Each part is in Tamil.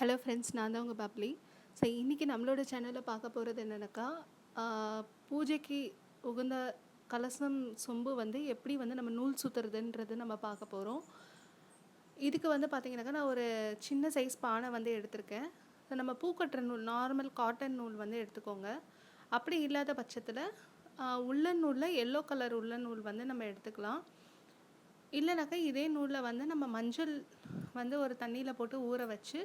ஹலோ ஃப்ரெண்ட்ஸ் நான் தான் உங்கள் பப்ளி. ஸோ இன்றைக்கி நம்மளோட சேனலில் பார்க்க போகிறது என்னென்னாக்கா பூஜைக்கு உகந்த கலசம் சொம்பு வந்து எப்படி வந்து நம்ம நூல் சுற்றுறதுன்றது நம்ம பார்க்க போகிறோம் இதுக்கு வந்து பார்த்திங்கனாக்கா நான் ஒரு சின்ன சைஸ் பானை வந்து எடுத்திருக்கேன். ஸோ நம்ம பூக்கட்டுற நூல் நார்மல் காட்டன் நூல் வந்து எடுத்துக்கோங்க. அப்படி இல்லாத பட்சத்தில் உள்ளன் நூலில் எல்லோ கலர் உள்ளன் நூல் வந்து நம்ம எடுத்துக்கலாம். இல்லைனாக்கா இதே நூலில் வந்து நம்ம மஞ்சள் வந்து ஒரு தண்ணியில் போட்டு ஊற வச்சு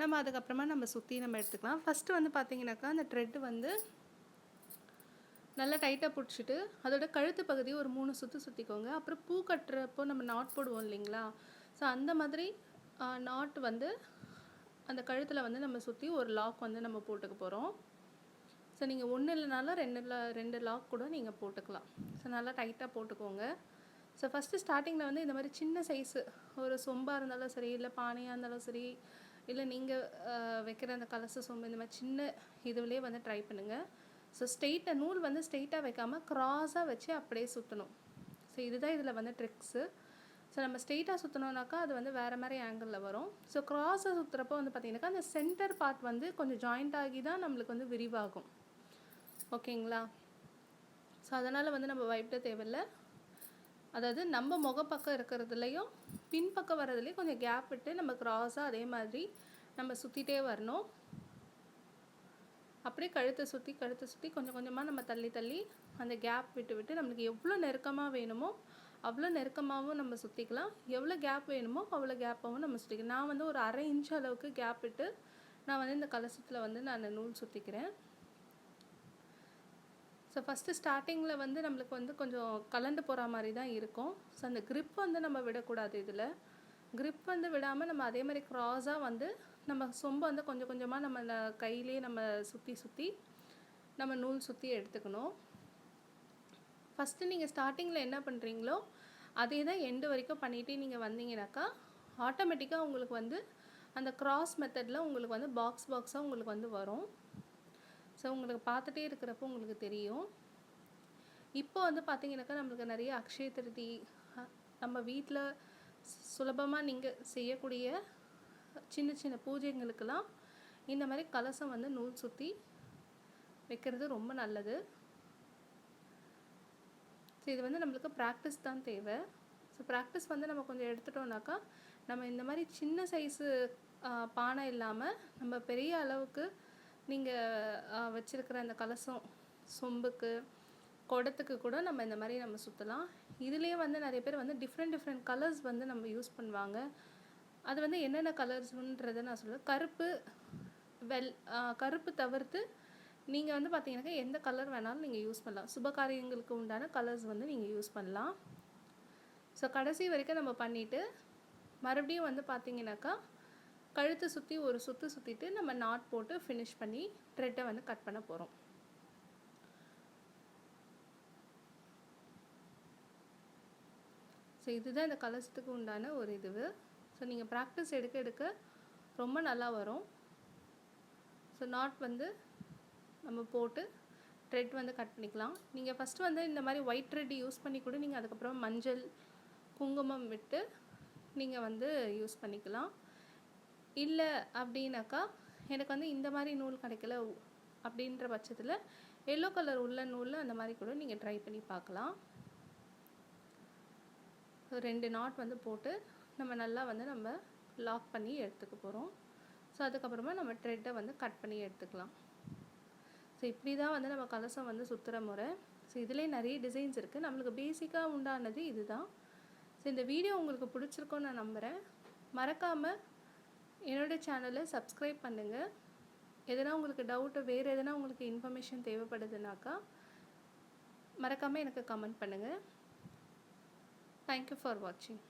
நம்ம அதுக்கப்புறமா நம்ம சுற்றி நம்ம எடுத்துக்கலாம். ஃபஸ்ட்டு வந்து பார்த்திங்கனாக்கா அந்த த்ரெட்டு வந்து நல்லா டைட்டாக பிடிச்சிட்டு அதோட கழுத்து பகுதி ஒரு மூணு சுற்று சுற்றிக்கோங்க அப்புறம் பூ கட்டுறப்போ நம்ம நாட் போடுவோம் இல்லைங்களா? ஸோ அந்த மாதிரி நாட் வந்து அந்த கழுத்தில் வந்து நம்ம சுற்றி ஒரு லாக் வந்து நம்ம போட்டுக்க போகிறோம் ஸோ நீங்கள் ஒன்று இல்லைனாலும் ரெண்டு ரெண்டு லாக் கூட நீங்கள் போட்டுக்கலாம். ஸோ நல்லா டைட்டாக போட்டுக்கோங்க. ஸோ ஃபஸ்ட்டு ஸ்டார்டிங்கில் வந்து இந்த மாதிரி சின்ன சைஸு ஒரு சொம்பாக இருந்தாலும் சரி இல்லை பானையாக இருந்தாலும் சரி இல்லை நீங்கள் வைக்கிற அந்த கலச சொம்பு இந்த மாதிரி சின்ன இதுவிலே வந்து ட்ரை பண்ணுங்கள் ஸோ ஸ்ட்ரெயிட்டாக நூல் வந்து ஸ்ட்ரெயிட்டாக வைக்காமல் க்ராஸாக வச்சு அப்படியே சுற்றணும் ஸோ இதுதான் இதில் வந்து ட்ரிக்ஸு ஸோ நம்ம ஸ்ட்ரெயிட்டாக சுற்றணுன்னாக்கா அது வந்து வேறு மாதிரி ஆங்கிளில் வரும். ஸோ க்ராஸை சுற்றுறப்போ வந்து பார்த்திங்கனாக்கா அந்த சென்டர் பார்ட் வந்து கொஞ்சம் ஜாயிண்ட் ஆகி தான் நம்மளுக்கு வந்து விரிவாகும். ஓகேங்களா ஸோ அதனால் வந்து நம்ம பயப்பட தேவையில்லை. அதாவது நம்ம முகப்பக்கம் இருக்கிறதுலையும் பின்பக்கம் வர்றதுலேயும் கொஞ்சம் கேப் விட்டு நம்ம க்ராஸாக அதே மாதிரி நம்ம சுற்றிட்டே வரணும். அப்படியே கழுத்தை சுற்றி கழுத்தை சுற்றி கொஞ்சம் கொஞ்சமாக நம்ம தள்ளி தள்ளி அந்த கேப் விட்டு விட்டு நம்மளுக்கு எவ்வளோ நெருக்கமாக வேணுமோ அவ்வளோ நெருக்கமாகவும் நம்ம சுற்றிக்கலாம் எவ்வளோ கேப் வேணுமோ அவ்வளோ கேப்பாகவும் நம்ம சுற்றிக்கலாம் நான் வந்து ஒரு அரை இன்ச் அளவுக்கு கேப் விட்டு நான் வந்து இந்த கலசத்தில் வந்து நான் நூல் சுற்றிக்கிறேன் ஸோ ஃபஸ்ட்டு ஸ்டார்டிங்கில் வந்து நம்மளுக்கு வந்து கொஞ்சம் கலண்டு போகிற மாதிரி தான் இருக்கும். ஸோ அந்த க்ரிப் வந்து நம்ம விடக்கூடாது இதில். க்ரிப் வந்து விடாமல் நம்ம அதே மாதிரி க்ராஸாக வந்து நம்ம சொம்பு வந்து கொஞ்சம் கொஞ்சமாக நம்ம கையிலே நம்ம சுற்றி சுற்றி நம்ம நூல் சுற்றி எடுத்துக்கணும். ஃபஸ்ட்டு நீங்கள் ஸ்டார்டிங்கில் என்ன பண்ணுறீங்களோ அதே தான் எண்டு வரைக்கும் பண்ணிகிட்டே நீங்கள் வந்தீங்கனாக்கா ஆட்டோமேட்டிக்காக உங்களுக்கு வந்து அந்த க்ராஸ் மெத்தடில் உங்களுக்கு வந்து பாக்ஸ் பாக்ஸாக உங்களுக்கு வந்து வரும். ஸோ உங்களுக்கு பார்த்துட்டே இருக்கிறப்போ உங்களுக்கு தெரியும். இப்போ வந்து பார்த்தீங்கன்னாக்கா நம்மளுக்கு நிறைய அக்ஷய திருதி நம்ம வீட்டில் சுலபமாக நீங்கள் செய்யக்கூடிய சின்ன சின்ன பூஜைங்களுக்கெல்லாம் இந்த மாதிரி கலசம் வந்து நூல் சுற்றி வைக்கிறது ரொம்ப நல்லது. ஸோ இது வந்து நம்மளுக்கு ப்ராக்டிஸ் தான் தேவை. ஸோ ப்ராக்டிஸ் வந்து நம்ம கொஞ்சம் எடுத்துட்டோம்னாக்கா நம்ம இந்த மாதிரி சின்ன சைஸு பானை இல்லாமல் நம்ம பெரிய அளவுக்கு நீங்கள் வச்சுருக்கிற அந்த கலசம் சொம்புக்கு குடத்துக்கு கூட நம்ம இந்த மாதிரி நம்ம சுற்றலாம் இதுலேயே வந்து நிறைய பேர் வந்து டிஃப்ரெண்ட் டிஃப்ரெண்ட் கலர்ஸ் வந்து நம்ம யூஸ் பண்ணுவாங்க. அது வந்து என்னென்ன கலர்ஸ்ன்றதை நான் சொல்லுவேன் கருப்பு வெல் கருப்பு தவிர்த்து நீங்கள் வந்து பார்த்தீங்கன்னாக்கா எந்த கலர் வேணாலும் நீங்கள் யூஸ் பண்ணலாம். சுபகாரியங்களுக்கு உண்டான கலர்ஸ் வந்து நீங்கள் யூஸ் பண்ணலாம். ஸோ கடைசி வரைக்கும் நம்ம பண்ணிவிட்டு மறுபடியும் வந்து பார்த்தீங்கன்னாக்கா கழுத்தை சுற்றி ஒரு சுற்று சுற்றிட்டு நம்ம நாட் போட்டு ஃபினிஷ் பண்ணி த்ரெட்டை வந்து கட் பண்ண போகிறோம் ஸோ இதுதான் இந்த கலசத்துக்கு உண்டான ஒரு இதுவு. ஸோ நீங்கள் ப்ராக்டிஸ் எடுக்க எடுக்க ரொம்ப நல்லா வரும். ஸோ நாட் வந்து நம்ம போட்டு த்ரெட் வந்து கட் பண்ணிக்கலாம். நீங்கள் ஃபஸ்ட்டு வந்து இந்த மாதிரி ஒயிட் த்ரெட் யூஸ் பண்ணி கூட நீங்கள் அதுக்கப்புறம் மஞ்சள் குங்குமம் விட்டு நீங்கள் வந்து யூஸ் பண்ணிக்கலாம். இல்லை அப்படின்னாக்கா எனக்கு வந்து இந்த மாதிரி நூல் கிடைக்கல அப்படின்ற பட்சத்தில் எல்லோ கலர் உள்ள நூலில் அந்த மாதிரி கூட நீங்கள் ட்ரை பண்ணி பார்க்கலாம். ரெண்டு நாட் வந்து போட்டு நம்ம நல்லா வந்து நம்ம லாக் பண்ணி எடுத்துக்க போகிறோம் ஸோ அதுக்கப்புறமா நம்ம த்ரெட்டை வந்து கட் பண்ணி எடுத்துக்கலாம். ஸோ இப்படி தான் வந்து நம்ம கலசம் வந்து சுற்றுற முறை. ஸோ இதிலே நிறைய டிசைன்ஸ் இருக்குது நம்மளுக்கு பேசிக்காக உண்டானது இதுதான். ஸோ இந்த வீடியோ உங்களுக்கு பிடிச்சிருக்கோன்னு நான் நம்புகிறேன் மறக்காமல் என்னோடய சேனலை சப்ஸ்கிரைப் பண்ணுங்கள் எதனா உங்களுக்கு டவுட்டு வேறு எதனா உங்களுக்கு இன்ஃபர்மேஷன் தேவைப்படுதுனாக்கா மறக்காமல் எனக்கு கமெண்ட் பண்ணுங்கள் தேங்க்யூ ஃபார் வாட்சிங்